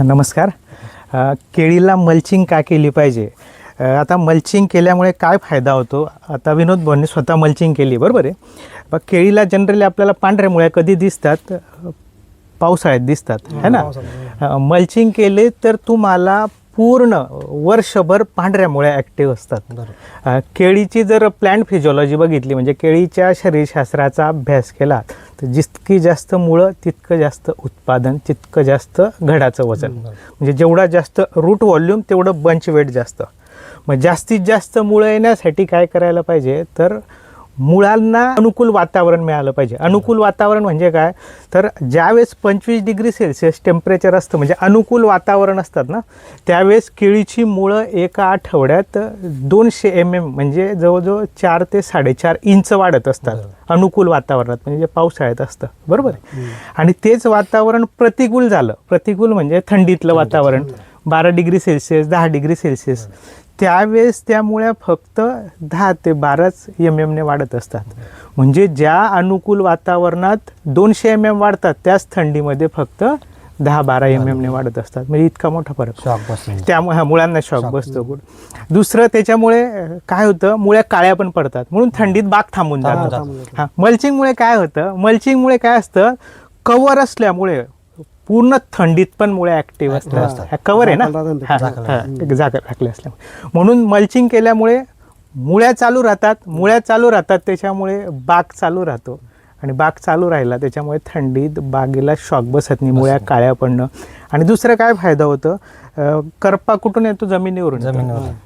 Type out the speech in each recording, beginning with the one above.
नमस्कार. अ, केळीला मल्चिंग का केली पाहिजे? अ, आता मल्चिंग केल्यामुळे काय फायदा होतो? आता विनोद भाऊंनी स्वतः मल्चिंग केली बरोबर आहे? पण केळीला जनरली आपल्याला पांढऱ्या मुळ्या कधी दिसतात? अ, पावसाळ्यात दिसतात है ना? मल्चिंग केले तर तुम्हाला पूर्ण वर्षभर पांढऱ्या मुळ्या ॲक्टिव्ह असतात केळीची जर प्लॅन्ट फिजिओलॉजी बघितली म्हणजे केळीच्या शरीरशास्त्राचा अभ्यास केला तर जितकी जास्त मुळं तितकं जास्त उत्पादन तितकं जास्त घडाचं वजन. म्हणजे जेवढा जास्त रूट व्हॉल्यूम तेवढं बंच वेट जास्त. मग जास्तीत जास्त मुळं येण्यासाठी काय करायला पाहिजे? तर मुळांना अनुकूल वातावरण मिळालं पाहिजे. अनुकूल वातावरण म्हणजे काय? तर ज्यावेळेस पंचवीस डिग्री सेल्सिअस टेम्परेचर असतं म्हणजे अनुकूल वातावरण असतात ना त्यावेळेस केळीची मुळं एका आठवड्यात दोनशे एम एम म्हणजे जवळजवळ चार ते साडेचार इंच वाढत असतात अनुकूल वातावरणात म्हणजे जे पावसाळ्यात असतं. बरोबर आहे? आणि तेच वातावरण प्रतिकूल झालं. प्रतिकूल म्हणजे थंडीतलं वातावरण. बारा डिग्री सेल्सिअस दहा डिग्री सेल्सिअस. त्यावेळेस त्या मुळ्या फक्त दहा ते बाराच एम एमने वाढत असतात. म्हणजे ज्या अनुकूल वातावरणात दोनशे एम एम वाढतात त्याच थंडीमध्ये फक्त दहा बारा एम एमने वाढत असतात. म्हणजे इतका मोठा फरक. शॉक बसले त्यामुळे हा मुळांना शॉक बसतो. गुड दुसरं त्याच्यामुळे काय होतं मुळ्या काळ्या पण पडतात. म्हणून थंडीत बाग थांबून जातात. हा मल्चिंगमुळे काय होतं मल्चिंगमुळे काय असतं कवर असल्यामुळे पूर्ण थंडीत पण मुळे ऍक्टिव्ह असतात. कवर आहे ना? जागा राखले असल्यामुळे. म्हणून मल्चिंग केल्यामुळे मुळ्या चालू राहतात मुळ्या चालू राहतात त्याच्यामुळे बाग चालू राहतो. आणि बाग चालू राहिला त्याच्यामुळे थंडीत बागेला शॉक बसत नाही मुळ्या काळ्या पडणं. आणि दुसरं काय फायदा होतं? करपा कुठून येतो? जमिनीवरून.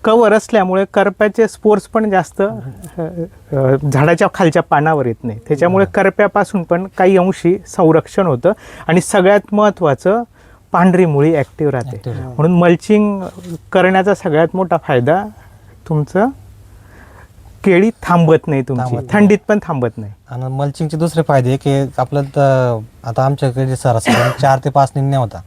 कवर असल्यामुळे करप्याचे स्पोर्स पण जास्त झाडाच्या खालच्या पानावर येत नाही. त्याच्यामुळे करप्यापासून पण काही अंशी संरक्षण होतं. आणि सगळ्यात महत्त्वाचं पांढरी मुळी ॲक्टिव्ह राहते. म्हणून मल्चिंग करण्याचा सगळ्यात मोठा फायदा तुमचं केळी थांबत नाही तुमची. थांबत नाही. थंडीत पण थांबत नाही. आणि मल्चिंगचे दुसरे फायदे की आपलं आता आमच्याकडे सरासरी चार ते पाच निन्या होता.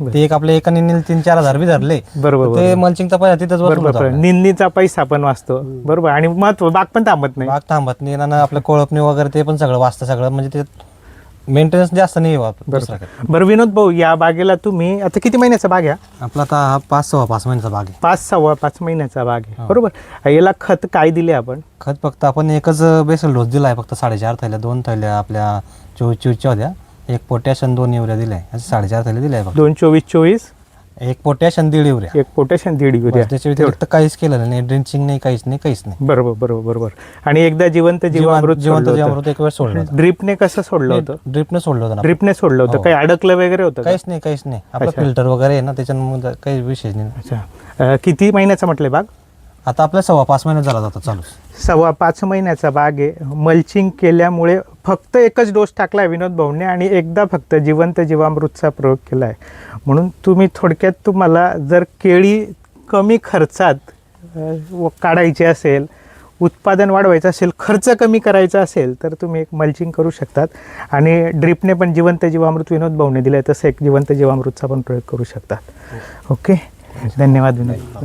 बरं. ते एक आपल्या एका निन्नीला तीन चार हजार बी धरले. बरोबर, ते बरोबर. मल्चिंगचा पैसा तिथंच बरोबर होता. निंदीचा पैसा पण वाचतो. बरोबर. आणि महत्त्व बाग पण थांबत नाही. बाग थांबत नाही. आणि आपलं कोळपणी वगैरे ते पण सगळं वाचतं सगळं. म्हणजे ते मेंटेनन्स जास्त नाही दुसरा. बरोबर बरं विनोद भाऊ या बागेला तुम्ही आता किती महिन्याचा बाग आहे हा? आपला आता हा पाच सहा पाच महिन्याचा बाग आहे. पाच सव्वा पाच महिन्याचा बाग आहे. बरोबर. याला खत काय दिले आपण? खत फक्त आपण एकच बेसल डोस दिला आहे फक्त साडेचार थैल्या दोन थैल्या आपल्या चोवीस चोवीसच्या होत्या. एक पोटॅश आणि दोन युरिया दिल्या आहे असे साडेचार थैले दिले आहे फक्त. दोन चोवीस चोवीस? एक पोटॅश आणि दीड युरिया. एक पोटॅशियम दीड युरिया. बस त्याच्या व्यतिरिक्त काहीच केलं नाही ड्रिंचिंग नाही काहीच नाही काहीच नाही. बरोबर बरोबर बरोबर. आणि एकदा जिवंत जीवामृत जिवंत जीवामृत एक वेळ सोडलं होतं. ड्रिपने कसं सोडलं होतं? ड्रिपने सोडलं होतं ना. ड्रिपने सोडलं होतं. हो. काही अडकलं वगैरे होतं का? काहीच नाही काहीच नाही. आपलं अच्छा. फिल्टर वगैरे आहे ना त्याच्यामुळे काही विशेष नाही. अच्छा. अं, किती महिन्याचा म्हटलं बाग? आता आपल्या सव्वा पाच महिन्यात झाला जातो चालू सव्वा पाच महिन्याचा बाग आहे. मल्चिंग केल्यामुळे फक्त एकच डोस टाकलाय विनोद भाऊने आणि एकदा फक्त जिवंत जीवामृतचा प्रयोग केला आहे म्हणून तुम्ही थोडक्यात तुम्हाला जर केळी कमी खर्चात काढायची असेल उत्पादन वाढवायचं असेल खर्च कमी करायचा असेल तर तुम्ही एक मल्चिंग करू शकतात. आणि ड्रिपने पण जिवंत जीवामृत विनोद भाऊने दिलं आहे तसं एक जिवंत जीवामृतचा पण प्रयोग करू शकतात. ओके? धन्यवाद विनोद. धन्यवाद.